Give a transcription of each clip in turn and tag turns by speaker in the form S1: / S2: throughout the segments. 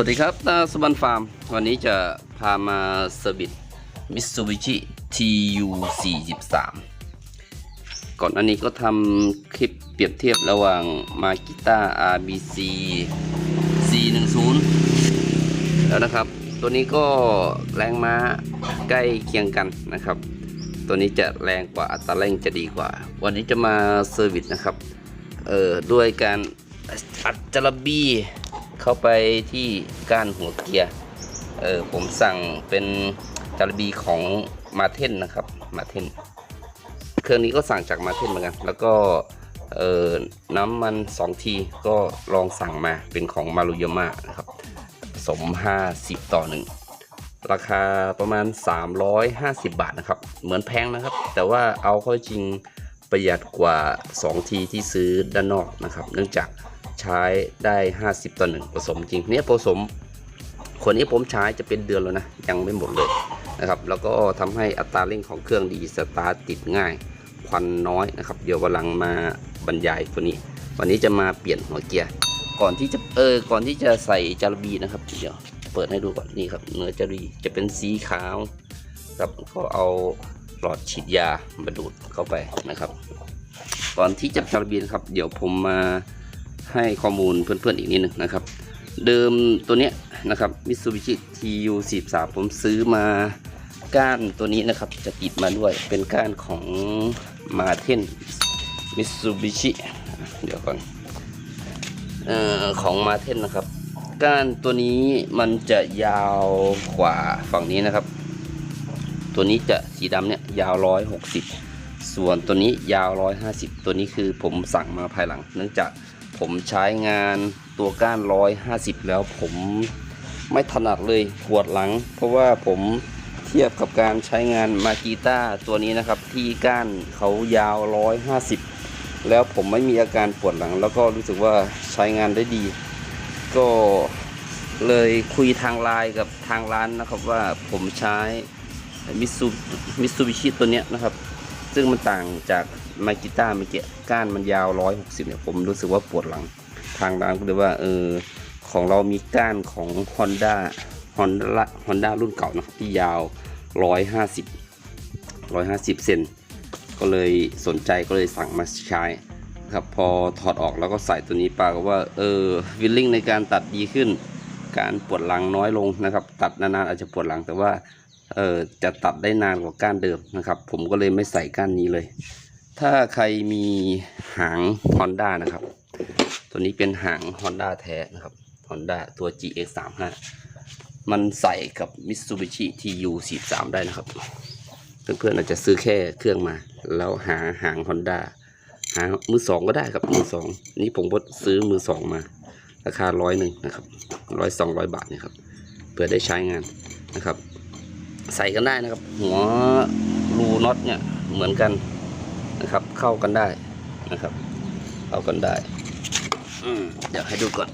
S1: สวัสดีครับนาสบันฟาร์ม วันนี้จะพามาเซอร์วิสมิ t ซูบิชิ TU 43ก่อนอันนี้ก็ทำคลิปเปรียบเทียบระหว่างมากิต้า RBC C10 แล้วนะครับ ตัวนี้ก็แรงม้าใกล้เคียงกันนะครับ ตัวนี้จะแรงกว่าอัตราเร่งจะดีกว่า วันนี้จะมาเซอร์วิสนะครับ เออด้วยการอัดจระบี เข้าไปที่ก้านหัวเกียร์เออผมสั่งเป็นจารบีของมาเทนนะครับมาเทนเครื่องนี้ก็สั่งจากมาเทนเหมือนกัน แล้วก็เออน้ำมัน2ทีก็ลองสั่งมาเป็นของมารุยาม่านะครับสม 50 ต่อ1ราคาประมาณ 350 บาทนะครับ เหมือนแพงนะครับ แต่ว่าเอาเข้าจริงประหยัดกว่า 2 ทีที่ซื้อด้านนอกนะครับ เนื่องจาก ใช้ได้ 50ต่อ1ผสมจริงเนี่ยผสมคนนี้ผมใช้จะเป็นเดือนแล้วนะ ยังไม่หมดเลยนะครับแล้วก็ทำให้อัตราเร่งของเครื่องดีสตาร์ทติดง่าย ควันน้อยนะครับ เดี๋ยววันหลังมาบรรยายตัวนี้ วันนี้จะมาเปลี่ยนหัวเกียร์ก่อนที่จะเออก่อนที่จะใส่จารบีนะครับเดี๋ยวเปิดให้ดูก่อนนี่ครับ เนื้อจารีจะเป็นสีขาวครับก็เอาหลอดฉีดยามาดูดเข้าไปนะครับ ก่อนที่จะจารบีนะครับ เดี๋ยวผมมา ให้ข้อมูลเพื่อนๆอีกนิดหนึ่งนะครับ เดิมตัวเนี้ยนะครับ Mitsubishi TU 43 ผมซื้อมาก้านตัวนี้นะครับจะติดมาด้วยเป็นก้านของมาเทน Mitsubishi เดี๋ยวก่อนเอ่อของมาเทนนะครับ ก้านตัวนี้มันจะยาวกว่าฝั่งนี้นะครับ ตัวนี้จะสีดำเนี่ยยาว 160 ส่วนตัวนี้ยาว 150 ตัวนี้คือผมสั่งมาภายหลัง เนื่องจาก ผมใช้งานตัวก้าน 150 แล้วผมไม่ถนัดเลยปวดหลัง เพราะว่าผมเทียบกับการใช้งานมากีต้าตัวนี้นะครับ ที่ก้านเขายาว 150 แล้วผมไม่มีอาการปวดหลัง แล้วก็รู้สึกว่าใช้งานได้ดี ก็เลยคุยทางไลน์กับทางร้านนะครับว่าผมใช้มิซูมิซูบิชิตัวเนี้ยนะครับ ซึ่งมันต่างจากไมกิต้าเมื่อกี้ก้านมันยาว 160 เนี่ย ผมรู้สึกว่าปวดหลัง ทางร้านก็เลยว่า เออ ของเรามีก้านของ Honda Honda Honda รุ่นเก่านะครับที่ยาว 150 150 เซนก็เลยสนใจก็เลยสั่งมาใช้ครับพอถอดออกแล้วก็ใส่ตัวนี้ปาก็ว่า เออวิลลิ่งในการตัดดีขึ้น การปวดหลังน้อยลงนะครับ ตัดนานๆอาจจะปวดหลังแต่ว่า เออจะตัดได้นานกว่าก้านเดิมนะครับ ผมก็เลยไม่ใส่ก้านนี้เลย ถ้าใครมีหาง Honda นะครับ ตัวนี้เป็นหาง Honda แท้นะครับ Honda ตัว GX35 มันใส่กับ Mitsubishi TU 43 ได้นะครับ เพื่อนๆอาจจะซื้อแค่เครื่องมา แล้วหาหาง Honda หามือสองก็ได้ครับมือสองนี่ผมก็ซื้อมือสองมา ราคาร้อยหนึ่งนะครับร้อยสองร้อยบาทเนี่ยครับเพื่อได้ใช้งานนะครับ ใส่กันได้นะครับ หัวรูน็อตเนี่ยเหมือนกันนะครับ เข้ากันได้นะครับ เข้ากันได้อืมเดี๋ยวให้ดูก่อน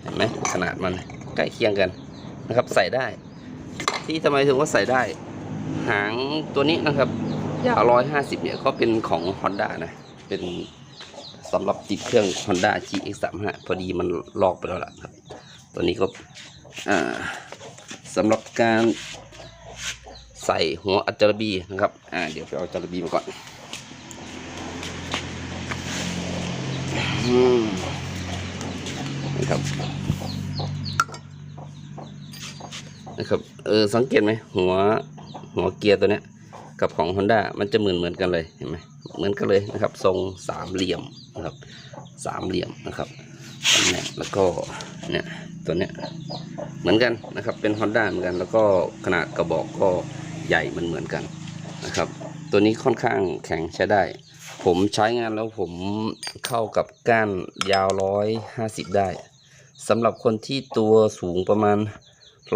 S1: เห็นไหมขนาดมันใกล้เคียงกันนะครับ ใส่ได้ ที่ทำไมถึงว่าใส่ได้ หางตัวนี้นะครับยาวร้อยห้าสิบเนี่ยก็เป็นของ Honda นะเป็นสำหรับติดเครื่อง Honda GX35 พอดีมันลอกไปแล้วล่ะครับ ตัวนี้ก็อ่า สำหรับการใส่หัวอัจจารบีนะครับ อ่า เดี๋ยวไปเอาอัจารบีมาก่อนนะครับ นะครับ เออ สังเกตไหมหัว หัวเกียร์ตัวเนี้ย กับของ Honda มันจะเหมือนเหมือนกันเลย เห็นไหม เหมือนกันเลยนะครับ ทรงสามเหลี่ยมนะครับ สามเหลี่ยมนะครับ ตำแหน่งแล้วก็เนี่ยตัวเนี้ยเหมือนกันนะครับเป็น Honda เหมือนกัน แล้วก็ขนาดกระบอกก็ใหญ่มันเหมือนกันนะครับ ตัวนี้ค่อนข้างแข็งใช้ได้ ผมใช้งานแล้วผมเข้ากับก้านยาวร้อยห้าสิบได้สำหรับคนที่ตัวสูงประมาณ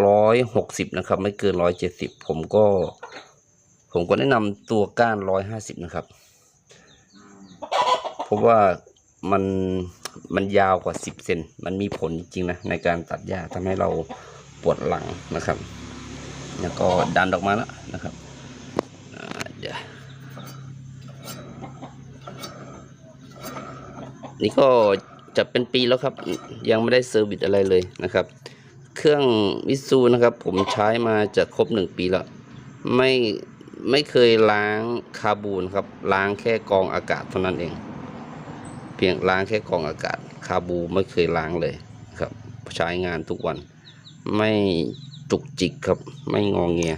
S1: ร้อยหกสิบนะครับ ไม่เกินร้อยเจ็ดสิบผมก็ ผมก็แนะนำตัวก้านร้อยห้าสิบนะครับ เพราะว่ามัน มันยาวกว่าสิบเซนมันมีผลจริงนะในการตัดหญ้าทำให้เราปวดหลังนะครับ แล้วก็ดันออกมาแล้วนะครับเดี๋ยวนี่ก็จะเป็นปีแล้วครับ ยังไม่ได้เซอร์วิสอะไรเลยนะครับ เครื่องมิซูนะครับ ผมใช้มาจะครบหนึ่งปีแล้ว ไม่ไม่เคยล้างคาบูนครับ ล้างแค่กองอากาศเท่านั้นเอง เพียงล้างแค่กองอากาศ คาบูไม่เคยล้างเลยครับ ใช้งานทุกวัน ไม่จุกจิกครับ ไม่งองเงีย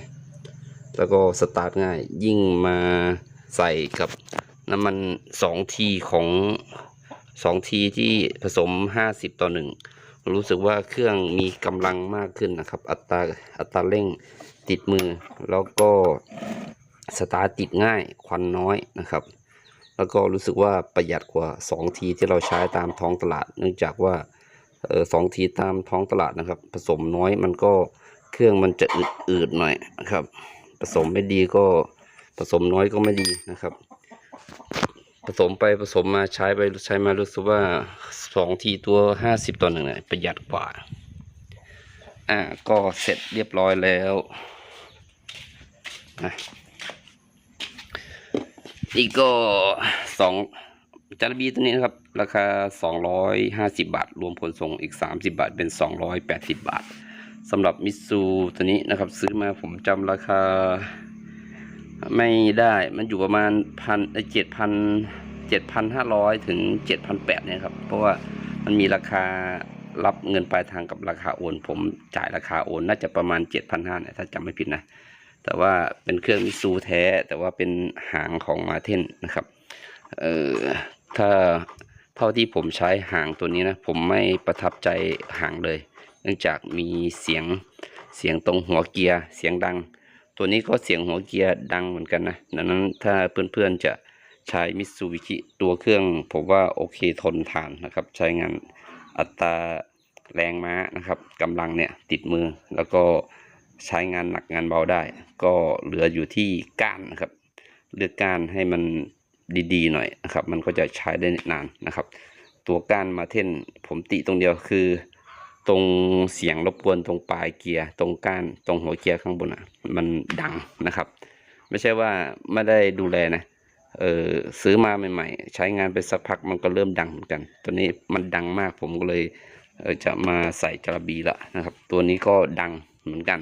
S1: แล้วก็สตาร์ทง่าย ยิ่งมาใส่กับน้ำมันสองทีของสองทีที่ผสมห้าสิบต่อหนึ่งรู้สึกว่าเครื่องมีกำลังมากขึ้นนะครับ อัตราอัตราเร่งติดมือ แล้วก็สตาร์ทติดง่าย ควันน้อยนะครับ แล้วก็รู้สึกว่าประหยัดกว่า 2 ทีที่เราใช้ตามท้องตลาด เนื่องจากว่าเออสองทีตามท้องตลาดนะครับ ผสมน้อยมันก็เครื่องมันจะอืดๆหน่อยนะครับ ผสมไม่ดีก็ผสมน้อยก็ไม่ดีนะครับ ผสมไปผสมมาใช้ไปใช้มารู้สึกว่าสองทีตัวห้าสิบต่อหนึ่งเนี่ยประหยัดกว่าอ่าก็เสร็จเรียบร้อยแล้วนะ นี่ก็สองจารบีตัวนี้นะครับ ราคาสองร้อยห้าสิบาท รวมผลส่งอีกสามสิบาท เป็นสองร้อยแปดสิบบาทสำหรับมิซูตัวนี้นะครับ ซื้อมาผมจำราคา ไม่ได้มันอยู่ประมาณพันเจ็ดพันเจ็ดพันห้าร้อยถึงเจ็ดพันแปดเนี่ยครับ เพราะว่ามันมีราคารับเงินปลายทางกับราคาโอน ผมจ่ายราคาโอน น่าจะประมาณเจ็ดพันห้าเนี่ยถ้าจำไม่ผิดนะ แต่ว่าเป็นเครื่องมิซูแท้ แต่ว่าเป็นหางของมาเทนนะครับ เอ่อถ้าเท่าที่ผมใช้หางตัวนี้นะ ผมไม่ประทับใจหางเลย เนื่องจากมีเสียงเสียงตรงหัวเกียร์เสียงดัง ตัวนี้ก็เสียงหัวเกียร์ดังเหมือนกันนะดังนั้นถ้าเพื่อนๆจะใช้มิซูบิชิตัวเครื่อง ผมว่าโอเคทนทานนะครับ ใช้งานอัตราแรงม้านะครับกำลังเนี่ยติดมือแล้วก็ ใช้งานหนักงานเบาได้ ก็เหลืออยู่ที่ก้านนะครับ เลือกก้านให้มันดีๆหน่อยนะครับ มันก็จะใช้ได้นานนะครับ ตัวก้านมาเท่นผมติตรงเดียวคือ ตรงเสียงรบกวนตรงปลายเกียร์ตรงก้านตรงหัวเกียร์ข้างบนอะมันดังนะครับ ไม่ใช่ว่าไม่ได้ดูแลนะเออซื้อมาใหม่ ๆ ใช้งานไปสักพักมันก็เริ่มดังเหมือนกัน ตัวนี้มันดังมากผมก็เลยจะมาใส่จระบีละนะครับ ตัวนี้ก็ดังเหมือนกัน